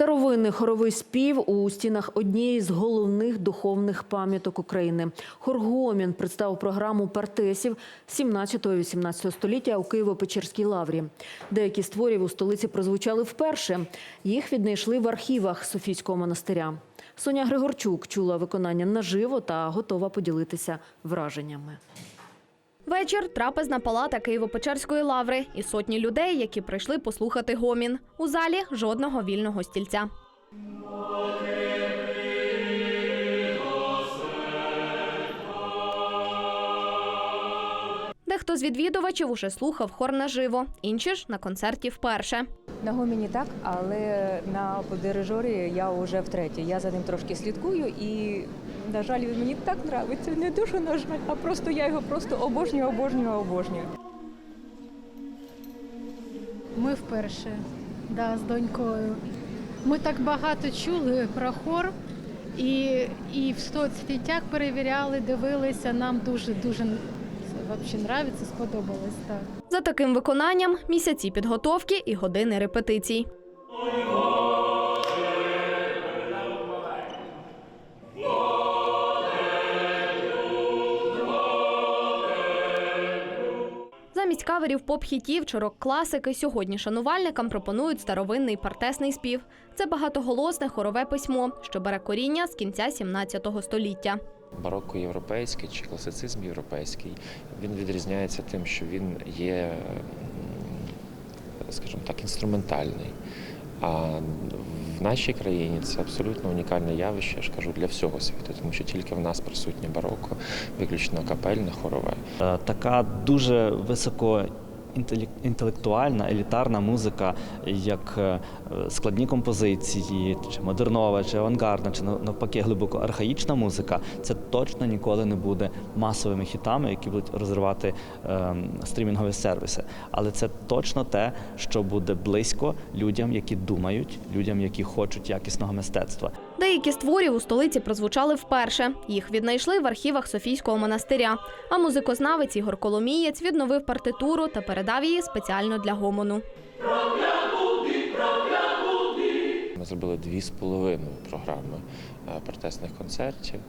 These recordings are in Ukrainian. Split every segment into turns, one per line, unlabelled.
Старовинний хоровий спів у стінах однієї з головних духовних пам'яток України. Хор Гомін представив програму партесів 17-18 століття у Києво-Печерській лаврі. Деякі з творів у столиці прозвучали вперше. Їх віднайшли в архівах Софійського монастиря. Соня Григорчук чула виконання наживо та готова поділитися враженнями.
Вечір трапезна палата Києво-Печерської лаври і сотні людей, які прийшли послухати гомін. У залі жодного вільного стільця. Дехто з відвідувачів уже слухав хор наживо, інші ж на концерті вперше.
На гоміні так, але на подирижорі я вже втретє. Я за ним трошки слідкую і, на жаль, він мені так подобається. Не дуже, на жаль, а просто я його просто обожнюю, обожнюю, обожнюю.
Ми вперше, да, з донькою. Ми так багато чули про хор і, і в соцсетях перевіряли, дивилися. Нам дуже дуже взагалі нравиться, сподобалось так.
За таким виконанням місяці підготовки і години репетицій. Замість каверів поп-хітів чи рок-класики сьогодні шанувальникам пропонують старовинний партесний спів. Це багатоголосне хорове письмо, що бере коріння з кінця 17 століття.
Барокко європейський чи класицизм європейський, він відрізняється тим, що він є, скажімо так, інструментальний. А в нашій країні це абсолютно унікальне явище, я ж кажу, для всього світу, тому що тільки в нас присутнє барокко, виключно капельне, хорове.
Е, така дуже високо інтелектуальна, елітарна музика, як е, складні композиції, чи модернова, чи авангардна, чи навпаки глибоко архаїчна музика, це точно ніколи не буде масовими хітами, які будуть розривати ем, стрімінгові сервіси. Але це точно те, що буде близько людям, які думають, людям, які хочуть якісного мистецтва.
Деякі з творів у столиці прозвучали вперше. Їх віднайшли в архівах Софійського монастиря. А музикознавець Ігор Коломієць відновив партитуру та передав її спеціально для гомону.
Ми зробили дві з половиною програми е, протестних концертів.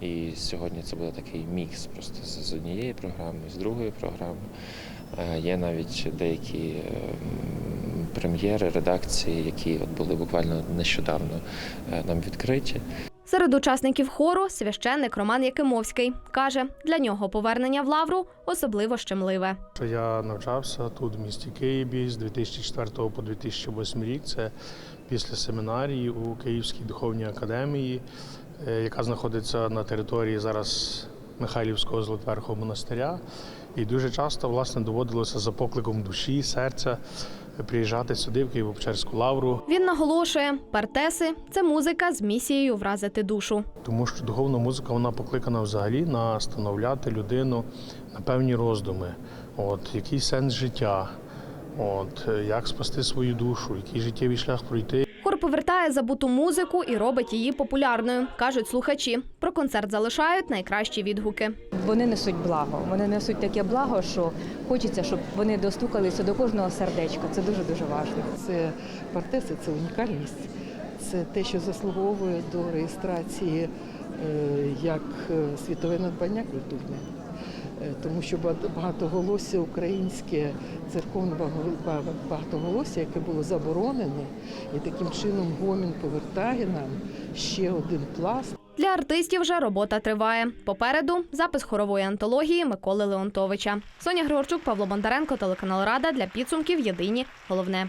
І сьогодні це буде такий мікс просто з однієї програми, з другої програми. Е, Є навіть деякі е, прем'єри, редакції, які от були буквально нещодавно нам відкриті.
Серед учасників хору священник Роман Якимовський каже, для нього повернення в лавру особливо щемливе.
Я навчався тут, в місті Києві, з 2004 по 2008 рік. Це після семінарії у Київській духовній академії, е, яка знаходиться на території зараз Михайлівського Золотверхого монастиря. І дуже часто власне доводилося за покликом душі, серця приїжджати сюди, в Києво-Печерську лавру,
Він наголошує, партеси це музика з місією вразити душу.
тому що духовна музика вона покликана взагалі настановляти людину на певні роздуми. От який сенс життя, от е, як спасти свою душу, який життєвий шлях пройти.
Хор повертає забуту музику і робить її популярною, кажуть слухачі. Про концерт залишають найкращі відгуки.
Вони несуть благо. Вони несуть таке благо, що хочеться, щоб вони достукалися до кожного сердечка. Це дуже дуже важливо.
Це партеси, це унікальність, це те, що заслуговує до реєстрації е, як е, світове надбання культурне. Е, Тому що багато- багатоголосся українське церковне багатоголосся, яке було заборонене, і таким чином гомін повертає нам ще один пласт
Для артистів же робота триває. Попереду запис хорової антології Миколи Леонтовича. Соня Григорчук, Павло Бондаренко, телеканал Рада для підсумків Єдині. Головне.